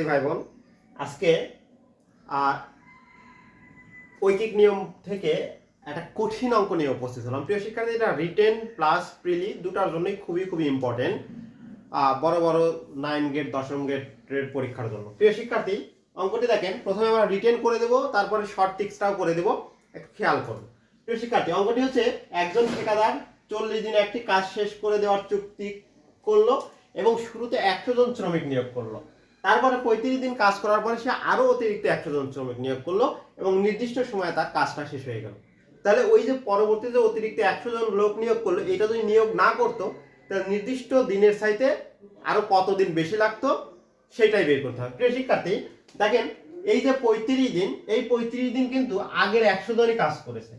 শিক্ষার্থী ভাই বোন আজকে ঐকিক নিয়ম থেকে একটা কঠিন অঙ্ক নিয়ে উপস্থিত হলাম। প্রিয় শিক্ষার্থী, এটা রিটেন প্লাস প্রিলি দুটার জন্যই খুবই খুবই ইম্পর্টেন্ট বড় বড় নাইন গেট দশম গেটের পরীক্ষার জন্য। প্রিয় শিক্ষার্থী, অঙ্কটি দেখেন, প্রথমে আমরা রিটেন করে দেবো, তারপরে শর্ট টিক্সটাও করে দেবো, একটু খেয়াল করুন। প্রিয় শিক্ষার্থী, অঙ্কটি হচ্ছে, একজন ঠিকাদার চল্লিশ দিনে একটি কাজ শেষ করে দেওয়ার চুক্তি করল এবং শুরুতে একশো জন শ্রমিক নিয়োগ করল। তারপরে পঁয়ত্রিশ দিন কাজ করার পরে সে আরও অতিরিক্ত একশো জন শ্রমিক নিয়োগ করল এবং নির্দিষ্ট সময়ে তার কাজটা শেষ হয়ে গেল। তাহলে ওই যে পরবর্তীতে অতিরিক্ত একশো জন লোক নিয়োগ করল, এটা যদি নিয়োগ না করতো, তাহলে নির্দিষ্ট দিনের চাইতে আরও কতদিন বেশি লাগতো, সেটাই বের করতে হবে। প্রিয় শিক্ষার্থী, দেখেন, এই যে পঁয়ত্রিশ দিন, এই পঁয়ত্রিশ দিন কিন্তু আগের একশো জনই কাজ করেছে।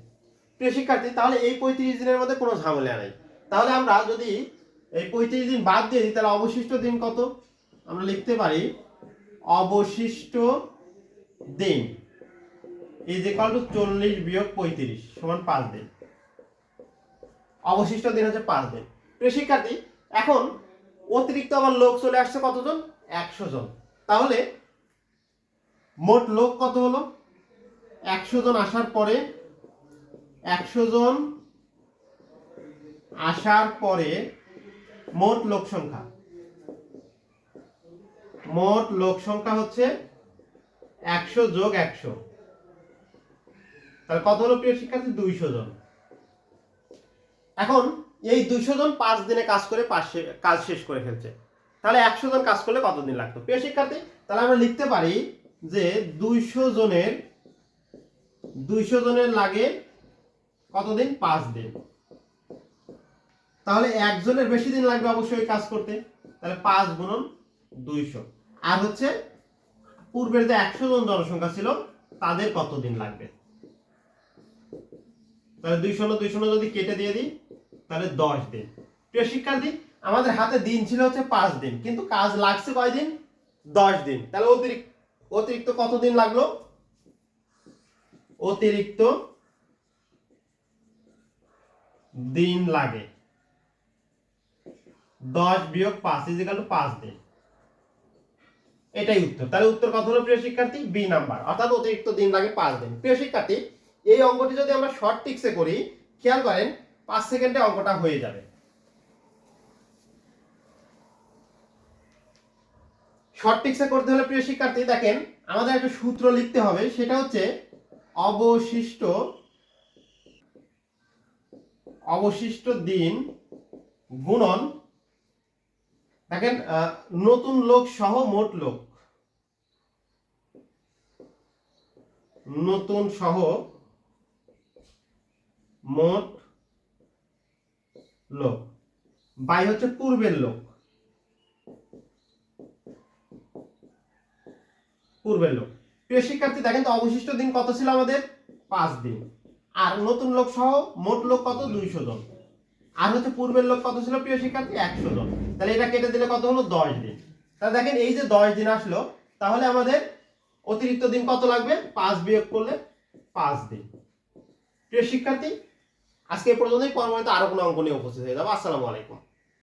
প্রিয় শিক্ষার্থী, তাহলে এই পঁয়ত্রিশ দিনের মধ্যে কোনো ঝামেলা নেই। তাহলে আমরা যদি এই পঁয়ত্রিশ দিন বাদ দিয়ে দিই, তাহলে অবশিষ্ট দিন কত? আমরা লিখতে পারি অবশিষ্ট দিন ইজ ইকাল টু চল্লিশ বিয়োগ পঁয়ত্রিশ সমান পাঁচ দিন। অবশিষ্ট দিন হচ্ছে পাঁচ দিন। প্রিয় শিক্ষার্থী, এখন অতিরিক্ত আবার লোক চলে আসছে কতজন? একশো জন। তাহলে মোট লোক কত হলো? একশো জন আসার পরে একশো জন আসার পরে মোট লোক সংখ্যা। মোট লোক সংখ্যা হচ্ছে একশো যোগ একশো। তাহলে কত হলো প্রিয় শিক্ষার্থী? দুইশো জন। এখন এই দুইশো জন পাঁচ দিনে কাজ করে কাজ শেষ করে ফেলছে। তাহলে একশো জন কাজ করলে কতদিন লাগতো? প্রিয় শিক্ষার্থী, তাহলে আমরা লিখতে পারি যে দুইশো জনের দুইশো জনের লাগে কতদিন? পাঁচ দিন। তাহলে একজনের বেশি দিন লাগবে অবশ্যই কাজ করতে। তাহলে পাঁচ গুণন দুইশো। আর হচ্ছে পূর্বের যে একশো জন জনসংখ্যা ছিল, তাদের কতদিন লাগবে? তাহলে দুই শূন্য দুই শূন্য যদি কেটে দিয়ে দিই, তাহলে দশ দিন। প্রিয় শিক্ষার্থী, আমাদের হাতে দিন ছিল হচ্ছে পাঁচ দিন, কিন্তু কাজ লাগছে কয়দিন? দশ দিন। তাহলে অতিরিক্ত অতিরিক্ত কতদিন লাগল? অতিরিক্ত দিন লাগে। দশ বিয়োগ পাঁচ ইজিক্যাল টু পাঁচ দিন। এটাই উত্তর। তাহলে উত্তর কত হলো প্রিয় শিক্ষার্থী? বি নাম্বার অর্থাৎ অতিরিক্ত দিন লাগে পাঁচ দিন। প্রিয় শিক্ষার্থী, এই অঙ্কটি যদি আমরা শর্ট টিক্সে করি, খেয়াল করেন পাঁচ সেকেন্ডে অঙ্কটা হয়ে যাবে। শর্ট টিক্সে করতে হলে প্রিয় শিক্ষার্থী, দেখেন আমাদের একটা সূত্র লিখতে হবে, সেটা হচ্ছে অবশিষ্ট অবশিষ্ট দিন গুণন দেখেন নতুন লোক সহ মোট লোক। নতুন সহ মোট লোক। বাই হচ্ছে পূর্বের লোক। পূর্বের লোক। প্রিয় শিক্ষার্থী, দেখেন তো অবশিষ্ট দিন কত ছিল আমাদের? পাঁচ দিন। আর নতুন লোক সহ মোট লোক কত? দুইশো জন। আর হচ্ছে পূর্বের লোক কত ছিল? প্রিয় শিক্ষার্থী, একশো জন। তাহলে এটা কেটে দিলে কত হলো? দশ দিন। তাহলে দেখেন, এই যে দশ দিন আসলো, তাহলে আমাদের অতিরিক্ত দিন কত লাগবে? পাঁচ বিয়োগ করলে পাঁচ দিন। প্রিয় শিক্ষার্থী, আজকে এ পর্যন্তই। পরবর্তীতে আরও কোনো অঙ্ক নিয়ে উপস্থিত হয়ে যাব। আসসালামু আলাইকুম।